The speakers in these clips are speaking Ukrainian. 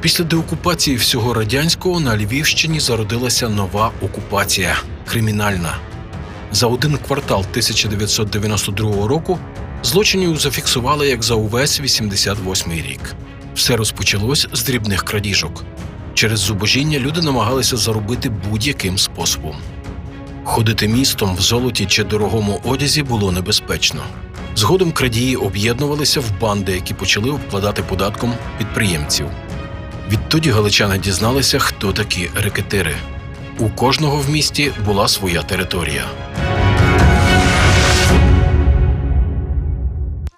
Після деокупації всього радянського на Львівщині зародилася нова окупація кримінальна. За один квартал 1992 року злочинів зафіксували як за увесь 88 рік. Все розпочалось з дрібних крадіжок. Через зубожіння люди намагалися заробити будь-яким способом. Ходити містом в золоті чи дорогому одязі було небезпечно. Згодом крадії об'єднувалися в банди, які почали обкладати податком підприємців. Відтоді галичани дізналися, хто такі рекетири. У кожного в місті була своя територія.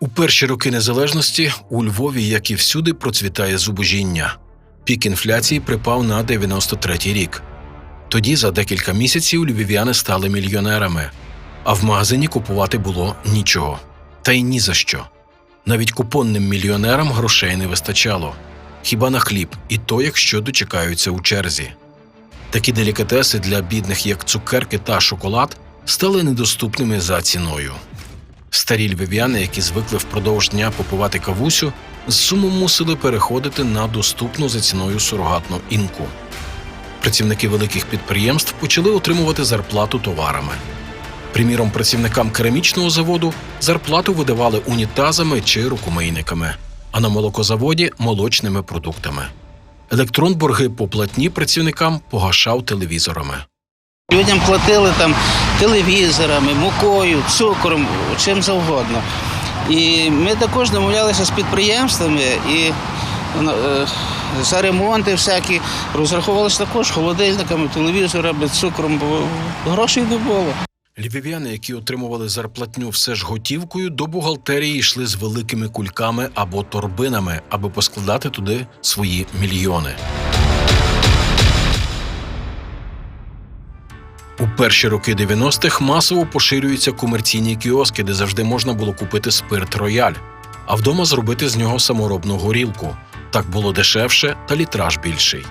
У перші роки незалежності у Львові, як і всюди, процвітає зубожіння. Пік інфляції припав на 93-й рік. Тоді за декілька місяців львів'яни стали мільйонерами, а в магазині купувати було нічого. Та й ні за що. Навіть купонним мільйонерам грошей не вистачало. Хіба на хліб, і то, якщо дочекаються у черзі. Такі делікатеси для бідних, як цукерки та шоколад, стали недоступними за ціною. Старі львів'яни, які звикли впродовж дня попивати кавусю, з сумом мусили переходити на доступну за ціною сурогатну інку. Працівники великих підприємств почали отримувати зарплату товарами. Приміром, працівникам керамічного заводу зарплату видавали унітазами чи рукомийниками, а на молокозаводі молочними продуктами. Електрон борги по платні працівникам погашав телевізорами. Людям платили там телевізорами, мукою, цукром, чим завгодно. І ми також домовлялися з підприємствами і е, за ремонти всякі розраховувалися також холодильниками, телевізорами, цукром, бо грошей не було. Львів'яни, які отримували зарплатню все ж готівкою, до бухгалтерії йшли з великими кульками або торбинами, аби поскладати туди свої мільйони. У перші роки 90-х масово поширюються комерційні кіоски, де завжди можна було купити спирт рояль, а вдома зробити з нього саморобну горілку. Так було дешевше та літраж більший.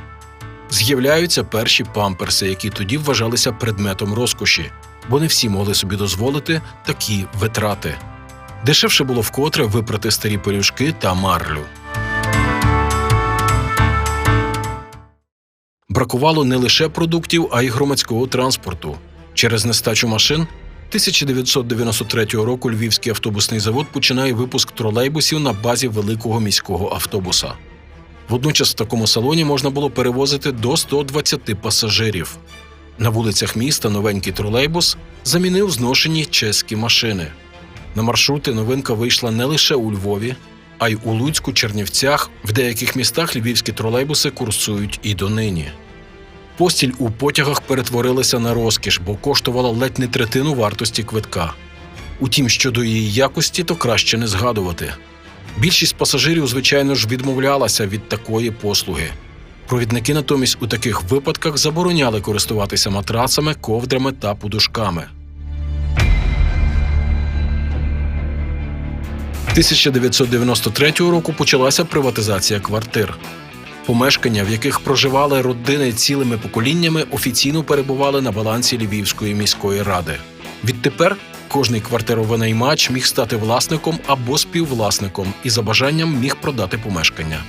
З'являються перші памперси, які тоді вважалися предметом розкоші, бо не всі могли собі дозволити такі витрати. Дешевше було вкотре випрати старі пиріжки та марлю. Бракувало не лише продуктів, а й громадського транспорту. Через нестачу машин 1993 року Львівський автобусний завод починає випуск тролейбусів на базі великого міського автобуса. Водночас в такому салоні можна було перевозити до 120 пасажирів. На вулицях міста новенький тролейбус замінив зношені чеські машини. На маршрути новинка вийшла не лише у Львові, а й у Луцьку, Чернівцях, в деяких містах львівські тролейбуси курсують і донині. Постіль у потягах перетворилася на розкіш, бо коштувала ледь не третину вартості квитка. Утім, щодо її якості, то краще не згадувати. Більшість пасажирів, звичайно ж, відмовлялася від такої послуги. Провідники натомість у таких випадках забороняли користуватися матрацами, ковдрами та подушками. 1993 року почалася приватизація квартир. Помешкання, в яких проживали родини цілими поколіннями, офіційно перебували на балансі Львівської міської ради. Відтепер кожний квартировинаймач міг стати власником або співвласником і за бажанням міг продати помешкання.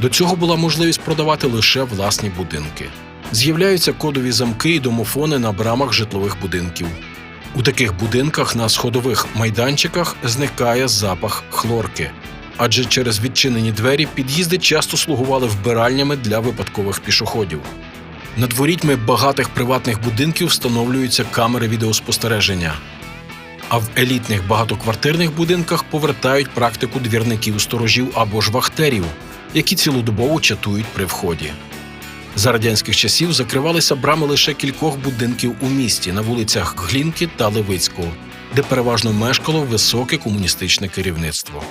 До цього була можливість продавати лише власні будинки. З'являються кодові замки і домофони на брамах житлових будинків. У таких будинках на сходових майданчиках зникає запах хлорки, адже через відчинені двері під'їзди часто слугували вбиральнями для випадкових пішоходів. Над ворітьми багатих приватних будинків встановлюються камери відеоспостереження. А в елітних багатоквартирних будинках повертають практику двірників сторожів або ж вахтерів, які цілодобово чатують при вході. За радянських часів закривалися брами лише кількох будинків у місті на вулицях Глінки та Левицького, де переважно мешкало високе комуністичне керівництво.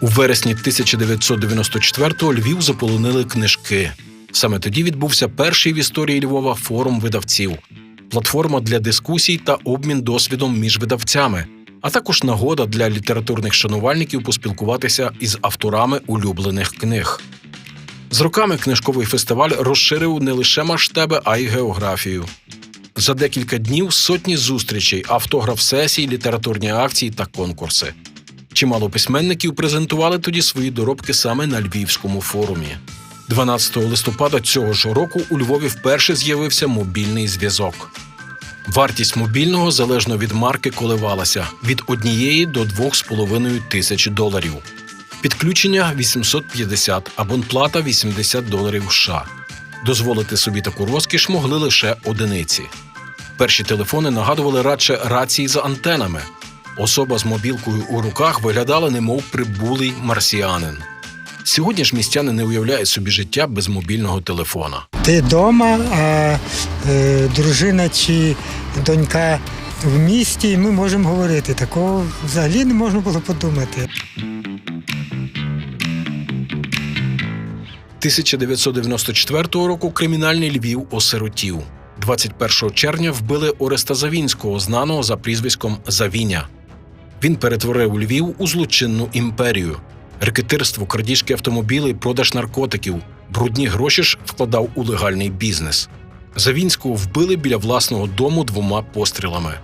У вересні 1994-го Львів заполонили книжки. Саме тоді відбувся перший в історії Львова форум видавців, платформа для дискусій та обмін досвідом між видавцями, а також нагода для літературних шанувальників поспілкуватися із авторами улюблених книг. З роками книжковий фестиваль розширив не лише масштаби, а й географію. За декілька днів сотні зустрічей, автограф-сесій, літературні акції та конкурси. Чимало письменників презентували тоді свої доробки саме на Львівському форумі. 12 листопада цього ж року у Львові вперше з'явився мобільний зв'язок. Вартість мобільного залежно від марки коливалася від однієї до 2,5 тисяч доларів. Підключення 850, абонплата 80 доларів США. Дозволити собі таку розкіш могли лише одиниці. Перші телефони нагадували радше рації за антенами. Особа з мобілкою у руках виглядала немов прибулий марсіанин. Сьогодні ж містяни не уявляють собі життя без мобільного телефона. Ти вдома, а е, дружина чи донька в місті, і ми можемо говорити. Такого взагалі не можна було подумати. 1994 року кримінальний Львів осиротів. 21 червня вбили Ореста Завінського, знаного за прізвиськом Завіня. Він перетворив Львів у злочинну імперію. Рекетирство, крадіжки автомобілів, продаж наркотиків, брудні гроші ж вкладав у легальний бізнес. Завінського вбили біля власного дому двома пострілами.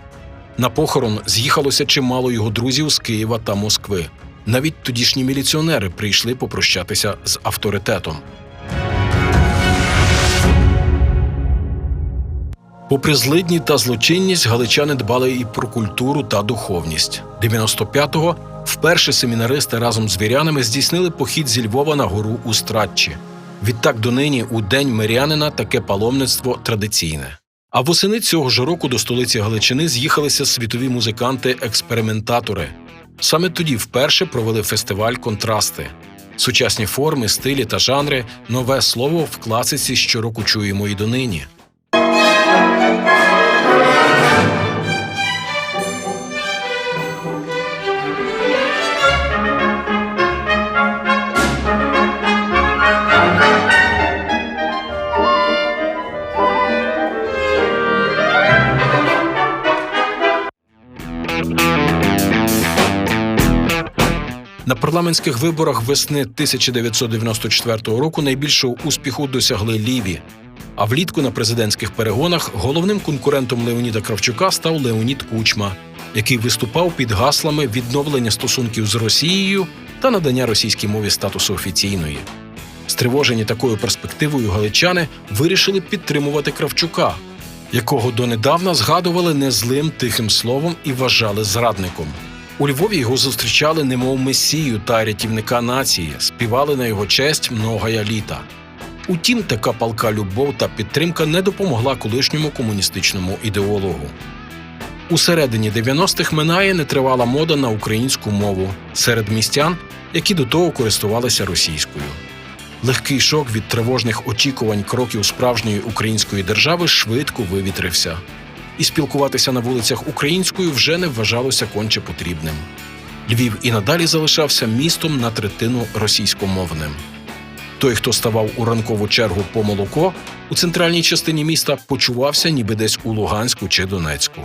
На похорон з'їхалося чимало його друзів з Києва та Москви. Навіть тодішні міліціонери прийшли попрощатися з авторитетом. Попри злидні та злочинність, галичани дбали і про культуру та духовність. 95-го вперше семінаристи разом з вірянами здійснили похід зі Львова на гору у Стратчі. Відтак донині у День мирянина таке паломництво традиційне. А восени цього ж року до столиці Галичини з'їхалися світові музиканти-експериментатори. Саме тоді вперше провели фестиваль Контрасти. Сучасні форми, стилі та жанри нове слово в класиці щороку чуємо і донині. На парламентських виборах весни 1994 року найбільшого успіху досягли ліві. А влітку на президентських перегонах головним конкурентом Леоніда Кравчука став Леонід Кучма, який виступав під гаслами відновлення стосунків з Росією та надання російській мові статусу офіційної. Стривожені такою перспективою галичани вирішили підтримувати Кравчука, якого донедавна згадували не злим тихим словом і вважали зрадником. У Львові його зустрічали немов месію та рятівника нації, співали на його честь многая літа. Утім, така палка любов та підтримка не допомогла колишньому комуністичному ідеологу. У середині 90-х минає нетривала мода на українську мову серед містян, які до того користувалися російською. Легкий шок від тривожних очікувань кроків справжньої української держави швидко вивітрився, і спілкуватися на вулицях українською вже не вважалося конче потрібним. Львів і надалі залишався містом на третину російськомовним. Той, хто ставав у ранкову чергу по молоко у центральній частині міста, почувався ніби десь у Луганську чи Донецьку.